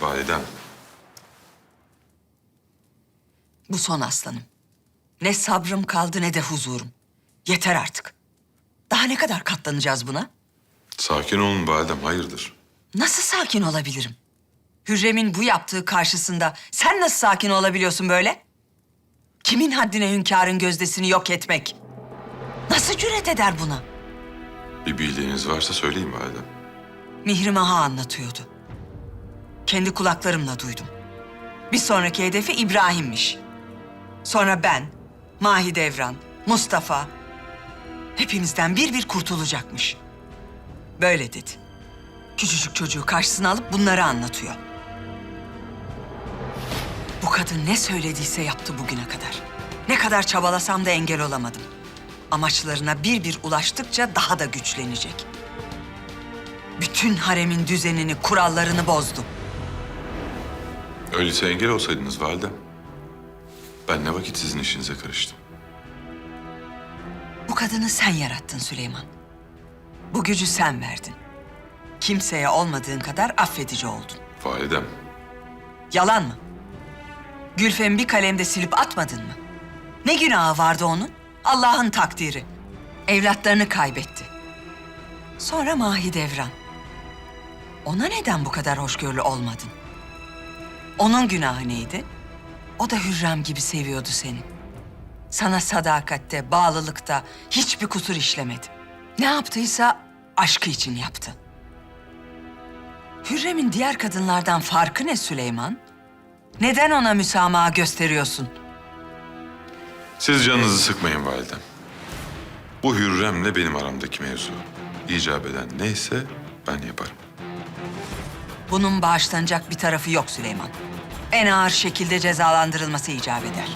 Validem, Bu son aslanım. Ne sabrım kaldı ne de huzurum. Yeter artık. Daha ne kadar katlanacağız buna? sakin olun validem, hayırdır? Nasıl sakin olabilirim? Hürrem'in bu yaptığı karşısında sen nasıl sakin olabiliyorsun böyle? Kimin haddine hünkârın gözdesini yok etmek? Nasıl cüret eder buna? Bir bildiğiniz varsa söyleyin validem. Mihrim Ağa anlatıyordu. Kendi kulaklarımla duydum. Bir sonraki hedefi İbrahim'miş. Sonra ben, Mahidevran, Mustafa... ...hepimizden bir bir kurtulacakmış. Böyle dedi. Küçücük çocuğu karşısına alıp bunları anlatıyor. Bu kadın ne söylediyse yaptı bugüne kadar. Ne kadar çabalasam da engel olamadım. Amaçlarına bir bir ulaştıkça daha da güçlenecek. Bütün haremin düzenini, kurallarını bozdu. Öyleyse engel olsaydınız validem. Ben ne vakit sizin işinize karıştım. Bu kadını sen yarattın Süleyman. Bu gücü sen verdin. Kimseye olmadığın kadar affedici oldun. Validem, Yalan mı? Gülfem'i bir kalemde silip atmadın mı? Ne günahı vardı onun? Allah'ın takdiri. Evlatlarını kaybetti. Sonra Mahidevran. Ona neden bu kadar hoşgörülü olmadın? Onun günahı neydi? O da Hürrem gibi seviyordu seni. Sana sadakatte, bağlılıkta hiçbir kusur işlemedi. Ne yaptıysa aşkı için yaptı. Hürrem'in diğer kadınlardan farkı ne Süleyman? Neden ona müsamaha gösteriyorsun? siz canınızı sıkmayın validem. Bu Hürrem'le benim aramdaki mevzu. İcap eden neyse ben yaparım. Bunun bağışlanacak bir tarafı yok Süleyman. En ağır şekilde cezalandırılması icap eder.